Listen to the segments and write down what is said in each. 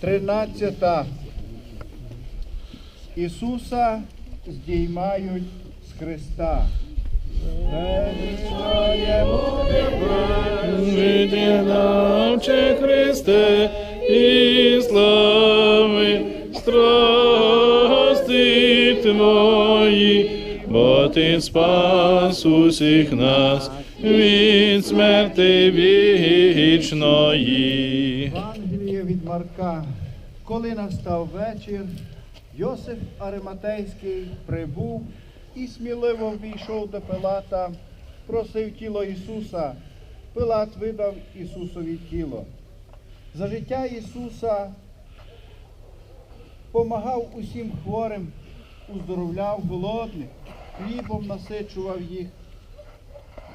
13. Ісуса здіймають з Христа. Життя навче Христе і слави страсти Твої, бо Ти спас усіх нас від смерти вічної. Євангеліє від Марка. Коли настав вечір, Йосиф Ариматейський прибув і сміливо війшов до Пилата, просив тіло Ісуса. Пилат видав Ісусові тіло. За життя Ісуса помагав усім хворим, уздоровляв голодних, хлібом насичував їх,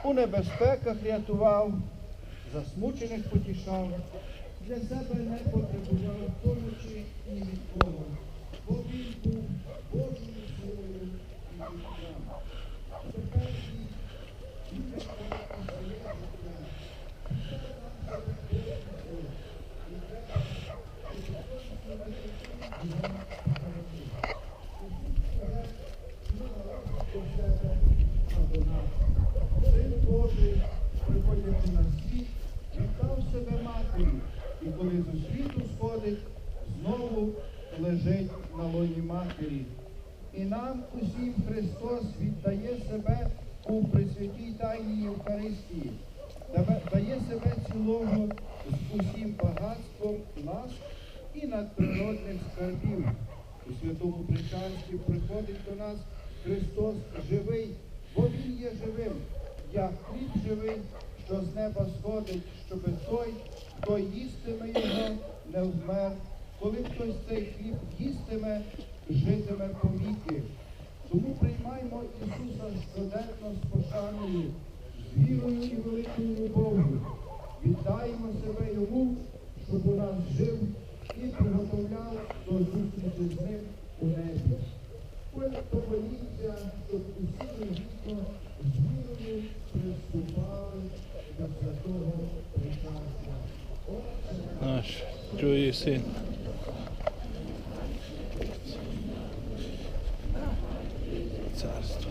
у небезпеках рятував, засмучених потішав, для себе не потребував помочі ні від кого, бо він був Божою силою і життям. Тепер і люди своє життя. Син Божий, приходячи на світ, віддав себе матері, і коли зі світу сходить, знову лежить на лоні матері. І нам усім Христос віддає себе у Пресвятій Тайній Євхаристії, дає себе цілого з усім багатством ласк і надприродних скарбів. У святому причасті приходить до нас Христос живий, бо Він є живим, як хліб живий, що з неба сходить, щоби той, хто їстиме його, не вмер. Коли хтось цей хліб їстиме, житиме повіки. Тому приймаймо Ісуса щоденно з пошаною, з вірою і великою любов'ю. Віддаємо себе Йому, щоб у нас жив і приготовляв до зустрічі з ним у небі. Ось помоліться, щоб усі Наш Твій син. Царство.